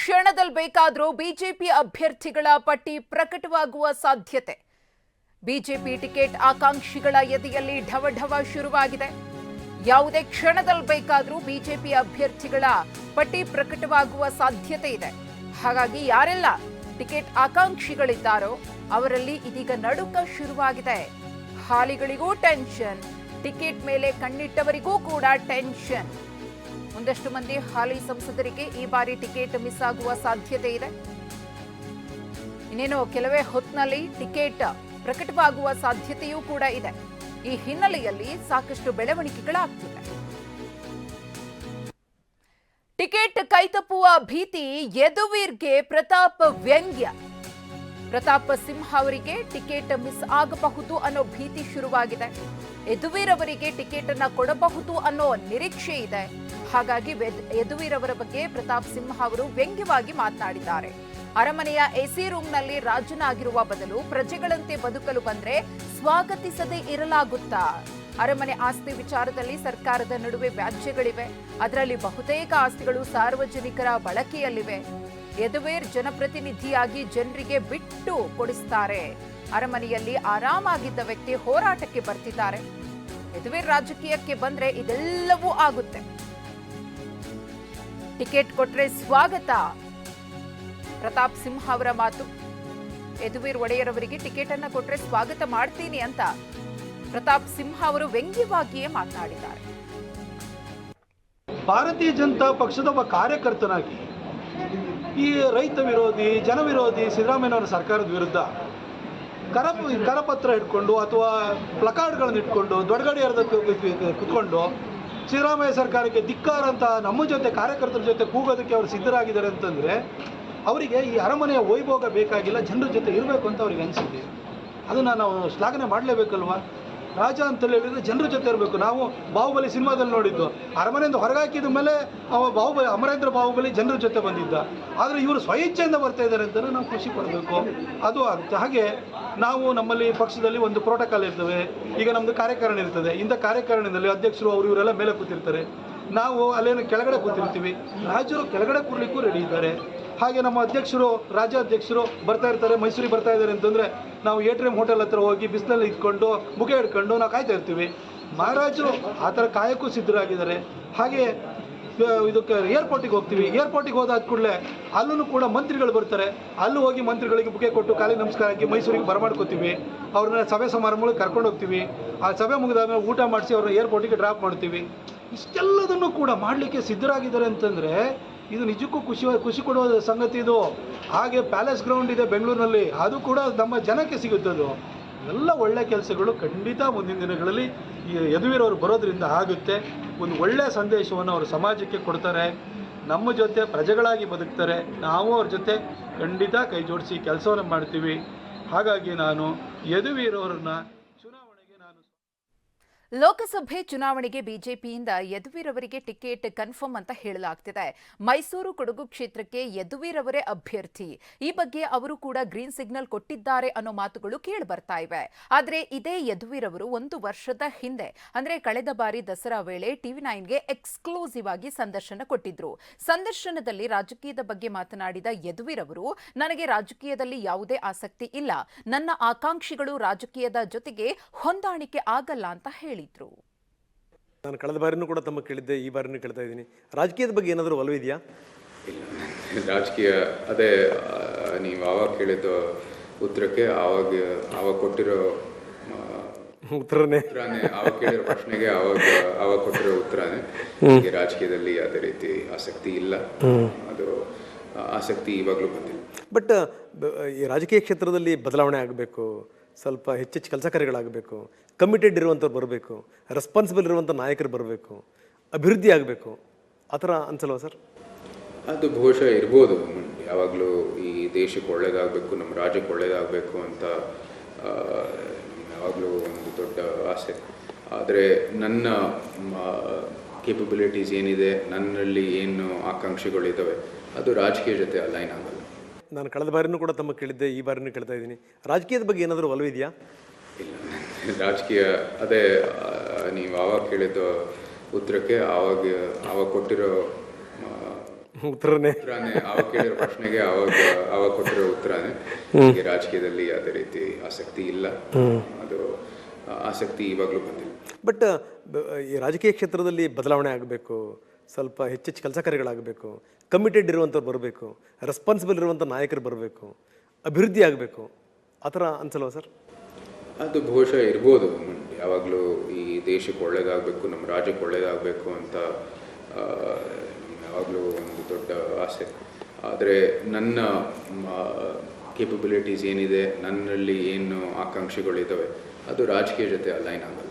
ಕ್ಷಣದಲ್ಲಿ ಬೇಕಾದರೂ ಬಿಜೆಪಿ ಅಭ್ಯರ್ಥಿಗಳ ಪಟ್ಟಿ ಪ್ರಕಟವಾಗುವ ಸಾಧ್ಯತೆ. ಬಿಜೆಪಿ ಟಿಕೆಟ್ ಆಕಾಂಕ್ಷಿಗಳ ಎದೆಯಲ್ಲಿ ಢವ ಢವ ಶುರುವಾಗಿದೆ. ಯಾವುದೇ ಕ್ಷಣದಲ್ಲಿ ಬೇಕಾದರೂ ಬಿಜೆಪಿ ಅಭ್ಯರ್ಥಿಗಳ ಪಟ್ಟಿ ಪ್ರಕಟವಾಗುವ ಸಾಧ್ಯತೆ ಇದೆ. ಹಾಗಾಗಿ ಯಾರೆಲ್ಲ ಟಿಕೆಟ್ ಆಕಾಂಕ್ಷಿಗಳಿದ್ದಾರೋ ಅವರಲ್ಲಿ ಇದೀಗ ನಡುಕ ಶುರುವಾಗಿದೆ. ಹಾಲಿಗಳಿಗೂ ಟೆನ್ಷನ್, ಟಿಕೆಟ್ ಮೇಲೆ ಕಣ್ಣಿಟ್ಟವರಿಗೂ ಕೂಡ ಟೆನ್ಷನ್. ಒಂದಷ್ಟು ಮಂದಿ ಹಾಲಿ ಸಂಸದರಿಗೆ ಈ ಬಾರಿ ಟಿಕೆಟ್ ಮಿಸ್ ಆಗುವ ಸಾಧ್ಯತೆ ಇದೆ. ಇನ್ನೇನು ಕೆಲವೇ ಹೊತ್ತಿನಲ್ಲಿ ಟಿಕೆಟ್ ಪ್ರಕಟವಾಗುವ ಸಾಧ್ಯತೆಯೂ ಕೂಡ ಇದೆ. ಈ ಹಿನ್ನೆಲೆಯಲ್ಲಿ ಸಾಕಷ್ಟು ಬೆಳವಣಿಗೆಗಳಾಗ್ತಿದೆ. ಟಿಕೆಟ್ ಕೈತಪ್ಪುವ ಭೀತಿ ಯದುವೀರ್ಗೆ ಪ್ರತಾಪ್ ವ್ಯಂಗ್ಯ. ಪ್ರತಾಪ್ ಸಿಂಹ ಅವರಿಗೆ ಟಿಕೆಟ್ ಮಿಸ್ ಆಗಬಹುದು ಅನ್ನೋ ಭೀತಿ ಶುರುವಾಗಿದೆ. ಯದುವೀರ್ ಅವರಿಗೆ ಟಿಕೆಟ್ ಅನ್ನ ಕೊಡಬಹುದು ಅನ್ನೋ ನಿರೀಕ್ಷೆ ಇದೆ. ಹಾಗಾಗಿ ವೆದ್- ಯದುವೀರ್ ಅವರ ಬಗ್ಗೆ ಪ್ರತಾಪ್ ಸಿಂಹ ಅವರು ವ್ಯಂಗ್ಯವಾಗಿ ಮಾತನಾಡಿದ್ದಾರೆ. ಅರಮನೆಯ ಎಸಿ ರೂಮ್ನಲ್ಲಿ ರಾಜನಾಗಿರುವ ಬದಲು ಪ್ರಜೆಗಳಂತೆ ಬದುಕಲು ಬಂದ್ರೆ ಸ್ವಾಗತಿಸದೆ ಇರಲಾಗುತ್ತಾ? ಅರಮನೆ ಆಸ್ತಿ ವಿಚಾರದಲ್ಲಿ ಸರ್ಕಾರದ ನಡುವೆ ವ್ಯಾಜ್ಯಗಳಿವೆ. ಅದರಲ್ಲಿ ಬಹುತೇಕ ಆಸ್ತಿಗಳು ಸಾರ್ವಜನಿಕರ ಬಳಕೆಯಲ್ಲಿವೆ. ಯದುವೇರ್ ಜನಪ್ರತಿನಿಧಿಯಾಗಿ ಜನರಿಗೆ ಬಿಟ್ಟು ಕೊಡಿಸ್ತಾರೆ. ಅರಮನೆಯಲ್ಲಿ ಆರಾಮಾಗಿದ್ದ ವ್ಯಕ್ತಿ ಹೋರಾಟಕ್ಕೆ ಬರ್ತಿದ್ದಾರೆ. ಯದುವೇರ್ ರಾಜಕೀಯಕ್ಕೆ ಬಂದ್ರೆ ಇದೆಲ್ಲವೂ ಆಗುತ್ತೆ. ಟಿಕೆಟ್ ಕೊಟ್ರೆ ಸ್ವಾಗತ. ಪ್ರತಾಪ್ ಸಿಂಹ ಅವರ ಮಾತು. ಯದುವೀರ್ ಒಡೆಯರ್ ಅವರಿಗೆ ಟಿಕೆಟ್ ಅನ್ನ ಕೊಟ್ರೆ ಸ್ವಾಗತ ಮಾಡ್ತೀನಿ ಅಂತ ಪ್ರತಾಪ್ ಸಿಂಹ ಅವರು ವ್ಯಂಗ್ಯವಾಗಿಯೇ ಮಾತನಾಡಿದ್ದಾರೆ. ಭಾರತೀಯ ಜನತಾ ಪಕ್ಷದ ಒಬ್ಬ ಕಾರ್ಯಕರ್ತನಾಗಿ ಈ ರೈತ ವಿರೋಧಿ ಜನವಿರೋಧಿ ಸಿದ್ದರಾಮಯ್ಯನವರ ಸರ್ಕಾರದ ವಿರುದ್ಧ ಕರ, ಕರಪತ್ರ ಇಟ್ಕೊಂಡು ಅಥವಾ ಪ್ಲಕಾರ್ಡ್ಗಳನ್ನು ಇಟ್ಕೊಂಡು ದೊಡ್ಡಗಡಿಯರ್ದ ಕುತ್ಕೊಂಡು ಸಿದ್ದರಾಮಯ್ಯ ಸರ್ಕಾರಕ್ಕೆ ಧಿಕ್ಕಾರ ಅಂತ ನಮ್ಮ ಜೊತೆ ಕಾರ್ಯಕರ್ತರ ಜೊತೆ ಕೂಗೋದಕ್ಕೆ ಅವರು ಸಿದ್ಧರಾಗಿದ್ದಾರೆ ಅಂತಂದರೆ ಅವರಿಗೆ ಈ ಅರಮನೆಯ ವೈಭೋಗ ಬೇಕಾಗಿಲ್ಲ, ಜನರ ಜೊತೆ ಇರಬೇಕು ಅಂತ ಅವ್ರಿಗೆ ಅನಿಸಿದೆ. ಅದನ್ನು ನಾವು ಶ್ಲಾಘನೆ ಮಾಡಲೇಬೇಕಲ್ವಾ? ರಾಜ ಅಂತ ಹೇಳಿದ್ರೆ ಜನರ ಜೊತೆ ಇರಬೇಕು. ನಾವು ಬಾಹುಬಲಿ ಸಿನಿಮಾದಲ್ಲಿ ನೋಡಿದ್ದು. ಅರಮನೆಯಿಂದ ಹೊರಗಾಕಿದ ಮೇಲೆ ಅವ ಬಾಹುಬಲಿ, ಅಮರೇಂದ್ರ ಬಾಹುಬಲಿ ಜನರ ಜೊತೆ ಬಂದಿದ್ದ. ಆದರೆ ಇವರು ಸ್ವಇಚ್ಛೆಯಿಂದ ಬರ್ತಾ ಇದ್ದಾರೆ ಅಂತ ನಾವು ಖುಷಿ ಪಡಬೇಕು. ಅದು ಆಗುತ್ತೆ ಹಾಗೆ ನಾವು ನಮ್ಮಲ್ಲಿ ಪಕ್ಷದಲ್ಲಿ ಒಂದು ಪ್ರೋಟೋಕಾಲ್ ಇರ್ತವೆ ಈಗ ನಮ್ಮದು ಕಾರ್ಯಕಾರಣ ಇರ್ತದೆ. ಇಂಥ ಕಾರ್ಯಕಾರಣದಲ್ಲಿ ಅಧ್ಯಕ್ಷರು ಅವರು ಇವರೆಲ್ಲ ಮೇಲೆ ಕೂತಿರ್ತಾರೆ. ನಾವು ಅಲ್ಲೇನು ಕೆಳಗಡೆ ಕೂತಿರ್ತೀವಿ. ರಾಜರು ಕೆಳಗಡೆ ಕೂರ್ಲಿಕ್ಕೂ ರೆಡಿ ಇದ್ದಾರೆ. ಹಾಗೆ ನಮ್ಮ ಅಧ್ಯಕ್ಷರು, ರಾಜ್ಯಾಧ್ಯಕ್ಷರು ಬರ್ತಾ ಇರ್ತಾರೆ, ಮೈಸೂರಿಗೆ ಬರ್ತಾ ಇದ್ದಾರೆ ಅಂತಂದರೆ ನಾವು ಎ ಟಿ ಎಂ ಹೋಟೆಲ್ ಹತ್ರ ಹೋಗಿ ಬಿಸಿಲಲ್ಲಿ ಇದ್ಕೊಂಡು ಮುಖ ಹಿಡ್ಕೊಂಡು ನಾವು ಕಾಯ್ತಾ ಇರ್ತೀವಿ. ಮಹಾರಾಜರು ಆ ಥರ ಕಾಯಕ್ಕೂ ಸಿದ್ಧರಾಗಿದ್ದಾರೆ. ಹಾಗೆ ಇದಕ್ಕೆ ಏರ್ಪೋರ್ಟಿಗೆ ಹೋಗ್ತೀವಿ. ಏರ್ಪೋರ್ಟಿಗೆ ಹೋದಾದ ಕೂಡಲೇ ಅಲ್ಲೂ ಕೂಡ ಮಂತ್ರಿಗಳು ಬರ್ತಾರೆ. ಅಲ್ಲೂ ಹೋಗಿ ಮಂತ್ರಿಗಳಿಗೆ ಬುಕೆ ಕೊಟ್ಟು ಕಾಲಿ ನಮಸ್ಕಾರ ಹಾಕಿ ಮೈಸೂರಿಗೆ ಬರಮಾಡ್ಕೋತೀವಿ ಅವ್ರನ್ನ ಸಭೆ ಸಮಾರಂಭಗಳಿಗೆ ಕರ್ಕೊಂಡು ಹೋಗ್ತೀವಿ. ಆ ಸಭೆ ಮುಗಿದಾದ್ಮೇಲೆ ಊಟ ಮಾಡಿಸಿ ಅವ್ರನ್ನ ಏರ್ಪೋರ್ಟಿಗೆ ಡ್ರಾಪ್ ಮಾಡ್ತೀವಿ. ಇಷ್ಟೆಲ್ಲದನ್ನು ಕೂಡ ಮಾಡಲಿಕ್ಕೆ ಸಿದ್ಧರಾಗಿದ್ದಾರೆ ಅಂತಂದರೆ ಇದು ನಿಜಕ್ಕೂ ಖುಷಿ ಖುಷಿ ಕೊಡುವ ಸಂಗತಿ ಇದು. ಹಾಗೆ ಪ್ಯಾಲೇಸ್ ಗ್ರೌಂಡ್ ಇದೆ ಬೆಂಗಳೂರಿನಲ್ಲಿ, ಅದು ಕೂಡ ನಮ್ಮ ಜನಕ್ಕೆ ಸಿಗುತ್ತದು. ಎಲ್ಲ ಒಳ್ಳೆ ಕೆಲಸಗಳು ಖಂಡಿತ ಮುಂದಿನ ದಿನಗಳಲ್ಲಿ ಈ ಯದುವೀರವರು ಬರೋದ್ರಿಂದ ಆಗುತ್ತೆ. ಒಂದು ಒಳ್ಳೆಯ ಸಂದೇಶವನ್ನು ಅವರು ಸಮಾಜಕ್ಕೆ ಕೊಡ್ತಾರೆ. ನಮ್ಮ ಜೊತೆ ಪ್ರಜೆಗಳಾಗಿ ಬದುಕ್ತಾರೆ. ನಾವು ಅವ್ರ ಜೊತೆ ಖಂಡಿತ ಕೈ ಜೋಡಿಸಿ ಕೆಲಸವನ್ನು ಮಾಡ್ತೀವಿ. ಹಾಗಾಗಿ ನಾನು ಯದುವೀರವ್ರನ್ನ ಲೋಕಸಭೆ ಚುನಾವಣೆಗೆ ಬಿಜೆಪಿಯಿಂದ ಯದುವೀರ್ ಅವರಿಗೆ ಟಿಕೆಟ್ ಕನ್ಫರ್ಮ್ ಅಂತ ಹೇಳಲಾಗ್ತಿದೆ. ಮೈಸೂರು ಕೊಡಗು ಕ್ಷೇತ್ರಕ್ಕೆ ಯದುವೀರ್ ಅವರೇ ಅಭ್ಯರ್ಥಿ. ಈ ಬಗ್ಗೆ ಅವರು ಕೂಡ ಗ್ರೀನ್ ಸಿಗ್ನಲ್ ಕೊಟ್ಟಿದ್ದಾರೆ ಅನ್ನೋ ಮಾತುಗಳು ಕೇಳಿ ಬರ್ತಾ ಇವೆ. ಆದರೆ ಇದೇ ಯದುವೀರ್ ಅವರು ಒಂದು ವರ್ಷದ ಹಿಂದೆ, ಅಂದ್ರೆ ಕಳೆದ ಬಾರಿ ದಸರಾ ವೇಳೆ ಟಿವಿ ನೈನ್ಗೆ ಎಕ್ಸ್ಕ್ಲೂಸಿವ್ ಆಗಿ ಸಂದರ್ಶನ ಕೊಟ್ಟಿದ್ರು. ಸಂದರ್ಶನದಲ್ಲಿ ರಾಜಕೀಯದ ಬಗ್ಗೆ ಮಾತನಾಡಿದ ಯದುವೀರ್ ಅವರು ನನಗೆ ರಾಜಕೀಯದಲ್ಲಿ ಯಾವುದೇ ಆಸಕ್ತಿ ಇಲ್ಲ. ನನ್ನ ಆಕಾಂಕ್ಷಿಗಳು ರಾಜಕೀಯದ ಜೊತೆಗೆ ಹೊಂದಾಣಿಕೆ ಆಗಲ್ಲ ಅಂತ ಹೇಳಿದ್ರು. ನಾನು ಕಳೆದ ಬಾರಿನೂ ಕೂಡ ತಮ್ಮ ಕೇಳಿದ್ದೆ ಈ ಬಾರಿನೂ ಕೇಳ್ತಾ ಇದ್ದೀನಿ. ರಾಜಕೀಯದ ಬಗ್ಗೆ ಏನಾದರೂ ಒಲವಿದೆಯಾ ಇಲ್ಲ. ರಾಜಕೀಯ ಅದೇ ನೀವು ಆವಾಗ ಕೇಳಿದ ಉತ್ತರಕ್ಕೆ ಆವಾಗ ಆವಾಗ ಕೊಟ್ಟಿರೋ ಉತ್ತರನೇ. ಉತ್ತರನೇ ಆವಾಗ ಕೇಳಿರೋ ಪ್ರಶ್ನೆಗೆ ಆವಾಗ ಆವಾಗ ಕೊಟ್ಟಿರೋ ಉತ್ತರನೇ. ರಾಜಕೀಯದಲ್ಲಿ ಯಾವುದೇ ರೀತಿ ಆಸಕ್ತಿ ಇಲ್ಲ. ಅದು ಆಸಕ್ತಿ ಇವಾಗಲೂ ಬಂದಿಲ್ಲ. ಬಟ್ ಈ ರಾಜಕೀಯ ಕ್ಷೇತ್ರದಲ್ಲಿ ಬದಲಾವಣೆ ಆಗಬೇಕು. ಸ್ವಲ್ಪ ಹೆಚ್ಚೆಚ್ಚು ಕೆಲಸ ಕಾರ್ಯಗಳಾಗಬೇಕು. ಕಮಿಟೆಡ್ ಇರುವಂಥವ್ರು ಬರಬೇಕು. ರೆಸ್ಪಾನ್ಸಿಬಲ್ ಇರುವಂಥ ನಾಯಕರು ಬರಬೇಕು. ಅಭಿವೃದ್ಧಿ ಆಗಬೇಕು. ಆ ಥರ ಅನ್ಸಲ್ವ ಸರ್? ಅದು ಬಹುಶಃ ಇರ್ಬೋದು. ಯಾವಾಗಲೂ ಈ ದೇಶಕ್ಕೆ ಒಳ್ಳೇದಾಗಬೇಕು, ನಮ್ಮ ರಾಜ್ಯಕ್ಕೆ ಒಳ್ಳೇದಾಗಬೇಕು ಅಂತ ಯಾವಾಗಲೂ ಒಂದು ದೊಡ್ಡ ಆಸೆ. ಆದರೆ ನನ್ನ ಕೇಪಬಿಲಿಟೀಸ್ ಏನಿದೆ, ನನ್ನಲ್ಲಿ ಏನು ಆಕಾಂಕ್ಷೆಗಳಿದ್ದಾವೆ ಅದು ರಾಜಕೀಯ ಜೊತೆ ಅಲೈನ್ ಆಗಲ್ಲ. ನಾನು ಕಳೆದ ಬಾರಿನೂ ಕೂಡ ತಮ್ಮ ಕೇಳಿದ್ದೆ ಈ ಬಾರಿನೂ ಕೇಳ್ತಾ ಇದ್ದೀನಿ. ರಾಜಕೀಯದ ಬಗ್ಗೆ ಏನಾದರೂ ಒಲವಿದೆಯಾ ಇಲ್ಲ ರಾಜಕೀಯ ಅದೇ ನೀವು ಆವಾಗ ಕೇಳಿದ ಉತ್ತರಕ್ಕೆ ಆವಾಗ ಆವಾಗ ಕೊಟ್ಟಿರೋ ಉತ್ತರನೇ. ಉತ್ತರನೇ ಅವಾಗ ಕೇಳಿರೋ ಪ್ರಶ್ನೆಗೆ ಆವಾಗ ಆವಾಗ ಕೊಟ್ಟಿರೋ ಉತ್ತರನೇ. ನನಗೆ ರಾಜಕೀಯದಲ್ಲಿ ಯಾವುದೇ ರೀತಿ ಆಸಕ್ತಿ ಇಲ್ಲ. ಅದು ಆಸಕ್ತಿ ಇವಾಗಲೂ ಬಂದಿಲ್ಲ. ಬಟ್ ಈ ರಾಜಕೀಯ ಕ್ಷೇತ್ರದಲ್ಲಿ ಬದಲಾವಣೆ ಆಗಬೇಕು. ಸ್ವಲ್ಪ ಹೆಚ್ಚೆಚ್ಚು ಕೆಲಸ ಕಾರ್ಯಗಳಾಗಬೇಕು ಕಮಿಟೆಡ್ ಇರುವಂಥವ್ರು ಬರಬೇಕು ರೆಸ್ಪಾನ್ಸಿಬಲ್ ಇರುವಂಥ ನಾಯಕರು ಬರಬೇಕು, ಅಭಿವೃದ್ಧಿ ಆಗಬೇಕು. ಆ ಥರ ಅನ್ಸಲ್ವಾ ಸರ್? ಅದು ಬಹುಶಃ ಇರ್ಬೋದು. ಯಾವಾಗಲೂ ಈ ದೇಶಕ್ಕೆ ಒಳ್ಳೇದಾಗಬೇಕು, ನಮ್ಮ ರಾಜ್ಯಕ್ಕೆ ಒಳ್ಳೇದಾಗಬೇಕು ಅಂತ ಯಾವಾಗಲೂ ಒಂದು ದೊಡ್ಡ ಆಸೆ. ಆದರೆ ನನ್ನ ಕೇಪಬಿಲಿಟೀಸ್ ಏನಿದೆ, ನನ್ನಲ್ಲಿ ಏನು ಆಕಾಂಕ್ಷೆಗಳಿದ್ದಾವೆ ಅದು ರಾಜಕೀಯ ಜೊತೆ ಅಲೈನ್ ಆಗಲ್ಲ.